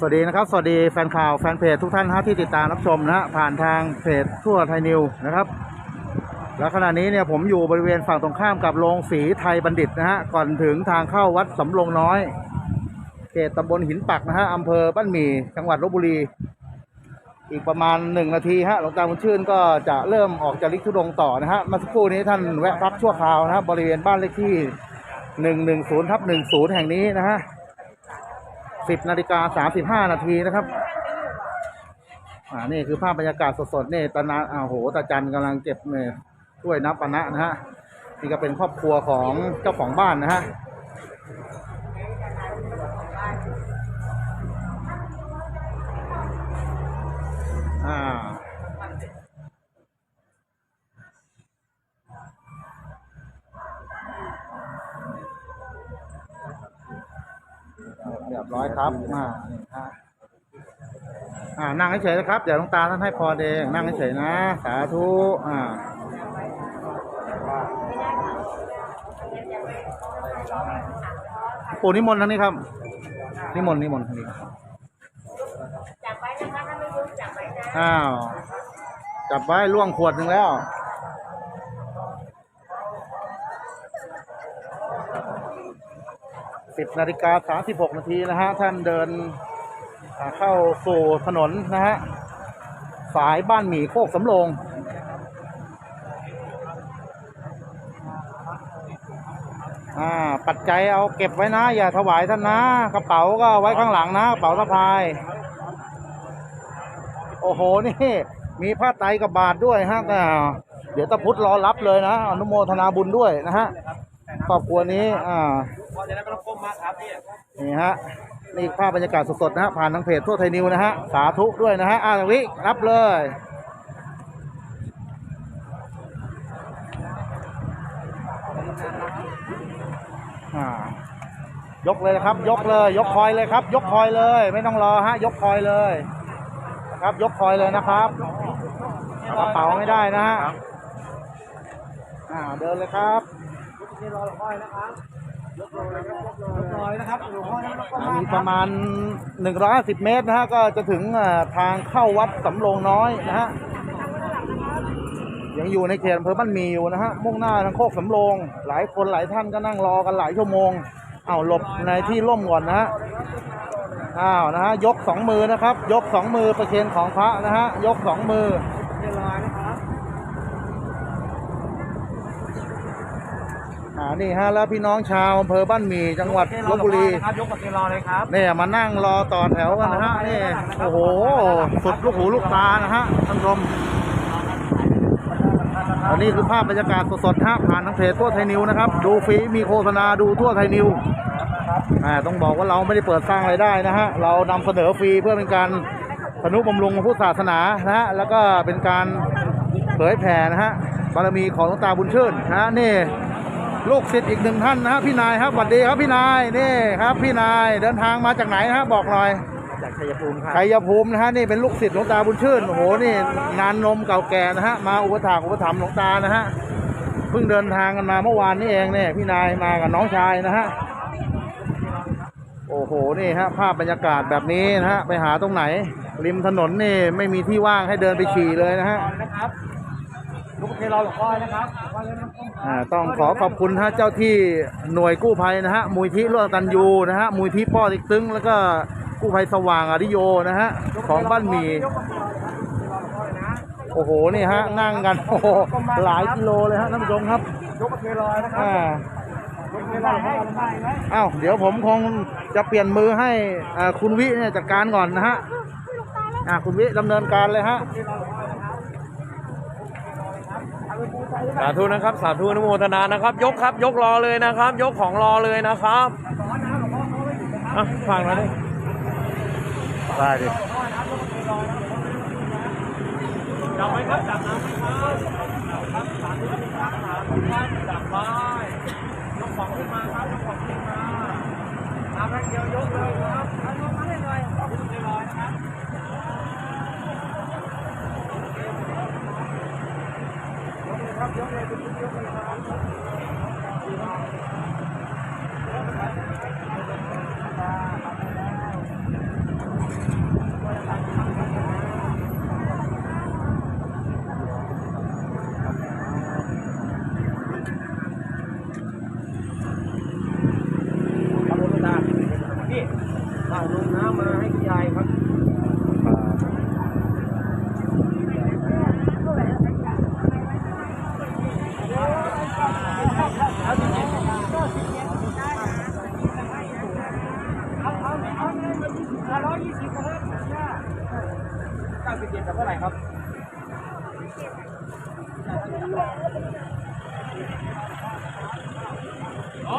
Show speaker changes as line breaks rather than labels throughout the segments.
สวัสดีนะครับ สวัสดีแฟนข่าวแฟนเพจทุกท่านนะฮะที่ติดตามรับชมนะฮะผ่านทางเพจทั่วไทยนิวนะครับ และขณะนี้เนี่ยผมอยู่บริเวณฝั่งตรงข้ามกับโรงสีไทยบัณฑิตนะฮะก่อนถึงทางเข้าวัดสำโรงน้อยเขตตำบลหินปักนะฮะอำเภอบ้านหมี่จังหวัดลบบุรี อีกประมาณหนึ่งนาทีฮะหลวงตาบุญชื่นก็จะเริ่มออกจากลิกทุดงต่อนะฮะเมื่อสักครู่นี้ท่านแวะพักชั่วคราวนะฮะบริเวณบ้านเลขที่หนึ่งหนึ่งศูนย์ทับหนึ่งศูนย์แห่งนี้นะฮะ สิบนาฬิกาสามสิบห้านาทีนะครับอ่านี่คือภาพบรรยากาศสดๆนี่ตานาอ้าวโหตาจันกำลังเก็บเนี่ยช่วยนับปะนะนะฮะนี่ก็เป็นครอบครัวของเจ้าของบ้านนะฮะอ่า บร้อยครับอ่านี่ฮะอ่านั่งเฉยๆนะครับ เดี๋ยวหลวงตาท่านให้พรเองนั่งเฉยๆนะ สาธุอ่าปู่นิมนต์ทางนี้ครับ นิมนต์นิมนต์ทางนี้ครับ
จับไว้นะคะถ้าไม่รู้จับไว้นะ
อ้าวจับไว้ล่วงขวดหนึ่งแล้ว สิบนาฬิกาสามสิบหกนาทีนะฮะท่านเดินเข้าสู่ถนนนะฮะสายบ้านหมี่โคกสำโรงอ่าปัจจัยเอาเก็บไว้นะ อย่าถวายท่านนะ กระเป๋าก็ไว้ข้างหลังนะ กระเป๋าสะพาย โอ้โห นี่ มีผ้าไตรกับบาทด้วยฮะเดี๋ยวตะพุทธรอรับเลยนะ อนุโมทนาบุญด้วยนะฮะครอบครัวนี้ อ่า
พอจะได้ไม่ต้องก้มมากครับพี่
นี่ฮะนี่ภาพบรรยากาศสดๆนะฮะผ่านทางเพจทั่วไทยนิวนะฮะสาธุด้วยนะฮะอาตวิรับเลยอ่ายกเลยนะครับ ยกเลย ยกคอยเลยครับ ยกคอยเลย ไม่ต้องรอฮะ ยกคอยเลยนะครับ ยกคอยเลยนะครับกระเป๋าไม่ได้นะฮะอ่าเดินเลยครับ
นี่รอหลวงพ่อครับยนะครับ ม่ต้องก้มมาก
มี
ค
ป
รับ
ระมาณ150เมตรนะฮะ ก็จะถึงทางเข้าวัดสำโรงน้อยนะฮะ ยังอยู่ในเขตอำเภอบ้านมีอยู่นะฮะ มุ่งหน้าทางโคกสำโรง หลายคนหลายท่านก็นั่งรอกันหลายชั่วโมง เอาหลบในที่ร่มก่อนนะฮะ อ้าวนะฮะ ยกสองมือนะครับ ยกสองมือประเคนของพระนะฮะ ยกสองมือ
เรียบร้อยนะครับ
อ่า นี่ฮะแล้วพี่น้องชาวอำเภอบ้านหมีจังหวัดลบบุรี
ครับยกกับเทรอเลยครับ
เนี่ยมานั่งรอต่อแถวกันนะฮะนี่โอ้โหสุดลูกหูลูกตานะฮะท่านผู้ชมอันนี้คือภาพบรรยากาศสดๆฮะผ่านทางเพจทั่วไทยนิวนะครับ ดูฟรีมีโฆษณาดูทั่วไทยนิวอ่าต้องบอกว่าเราไม่ได้เปิดสร้างรายได้นะฮะเรานำเสนอฟรีเพื่อเป็นการสนุบำรุงพุทธศาสนานะฮะแล้วก็เป็นการเผยแผ่นะฮะบารมีของหลวงตาบุญชื่นนะฮะนี่ ลูกศิษย์อีกหนึ่งท่านนะฮะพี่นายครับสวัสดีครับพี่นายนี่ครับ พี่นายเดินทางมาจากไหนนะฮะบอกหน่อย
จากชัยภูมิครับ
ชัยภูมินะฮะนี่เป็นลูกศิษย์หลวงตาบุญชื่นโอ้โหนี่นานนมเก่าแก่นะฮะมาอุปถากอุปถัมภ์หลวงตานะฮะเพิ่งเดินทางกันมาเมื่อวานนี้เองเนี่ยพี่นายมากับน้องชายนะฮะโอ้โหนี่ฮะภาพบรรยากาศแบบนี้นะฮะไปหาตรงไหน ริมถนนนี่ไม่มีที่ว่างให้เดินไปฉี่เลยนะฮะ
นะครับยกกับเทรอหลวงพ่อนะครับหลวงพ่อไม่ต้องก้ม
อ่าต้องขอขอบคุณฮะเจ้าที่หน่วยกู้ภัยนะฮะมูลที่ร่วมตันยูนะฮะมูลที่ป้อติ๊กตึงแล้วก็กู้ภัยสว่างอริโยนะฮะของบ้านหมี
ยกกับเทรอเลยครับเทรอหลวงพ่อเลยนะ
โอ้โหนี่ฮะนั่งกันโอ้โหหลายกิโลเลยฮะท่านผู้ชมครับ
ยกกับเทรอนะครับ
อ่าย
กกับเทรอหลวงพ่อเลยนะ
อ้าวเดี๋ยวผมคงจะเปลี่ยนมือให้อ่าคุณวิเนี่ยจัดการก่อนนะฮะอ่าคุณวิดำเนินการเลยฮะ
สาธุนะครับ สาธุอนุโมทนานะครับ ยกครับ ยกรอเลยนะครับ ยกของรอเลยนะครับอะฟังนะดิ
ได้ดิ
จับไว้ครับจับน้ำไว้ครับครับสาธุครับสาธุครับจับไว้ยกของขึ้นมาครับยกของขึ้นมาน้ำแรงเดียวยกเลยครับ ครับ
คิก้าสิบเจ็ดกับเท่าไหร่ครับอ๋อ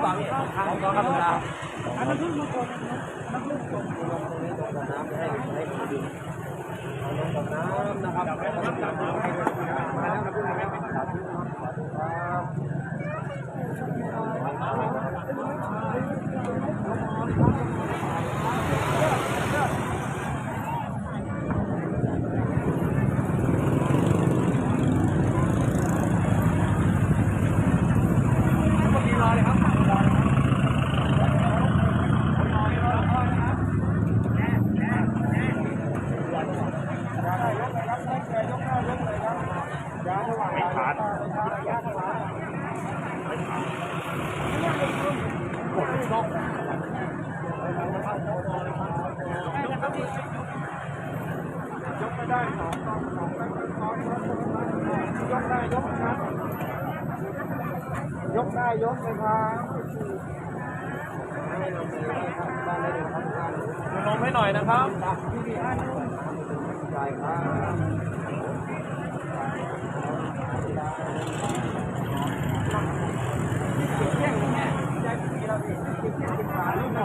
นะครับ ไว้นะครับจับน้ำให้มาแล้วนะพี่นะครับครับ
ไม่ขาด
ยกไม่ได้สองสองสองสองสองยกได้ยกครับยกได้ยกเลยครับให้เรามีครับบ้านได้เลยครับบ้าน
ลงให้หน่อยนะครับ
ดักที่ดีอันใช่ครับเที่ยงแม่ใจดีเราดิเที่ยงสิบขาลูกห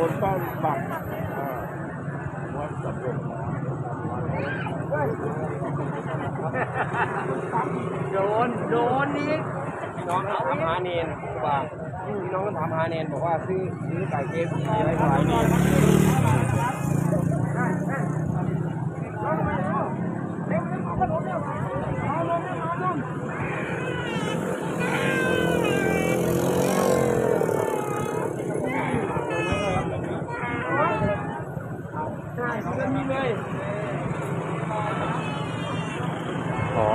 น่อยครับผมครับ
ข้างหน่อยครับ
บนเป้าบักวัดสำเร็จ
โดน โดนนี้
น้องถามหาเนนว่าพี่น้องถามหาเนนบอกว่าซื้อซื้อไก่เกฟซีไว้ขายเนน เลย
ขอ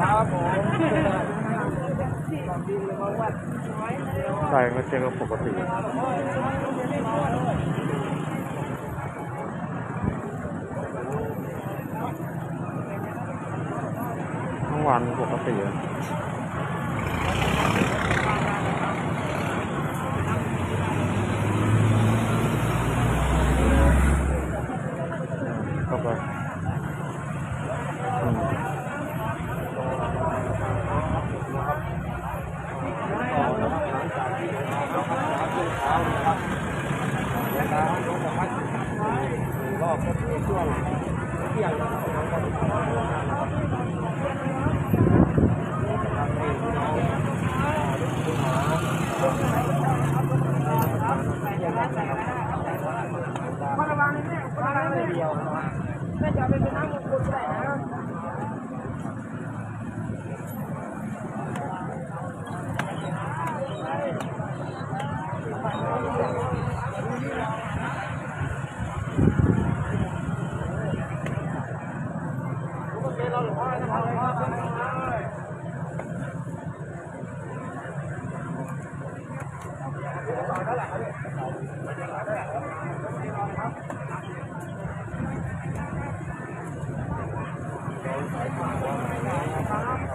ครับผม
ใช่ก็เจอกับปกติเมื่อวานปกติอะเข้าไปอืม
เวลาลงมาพักรอบก็คือช่วงเที่ยงนะครับมาระวังนี่มาระวังเดียวนะแม่จะไปเป็นน้ำมงคลได้นะ ครับ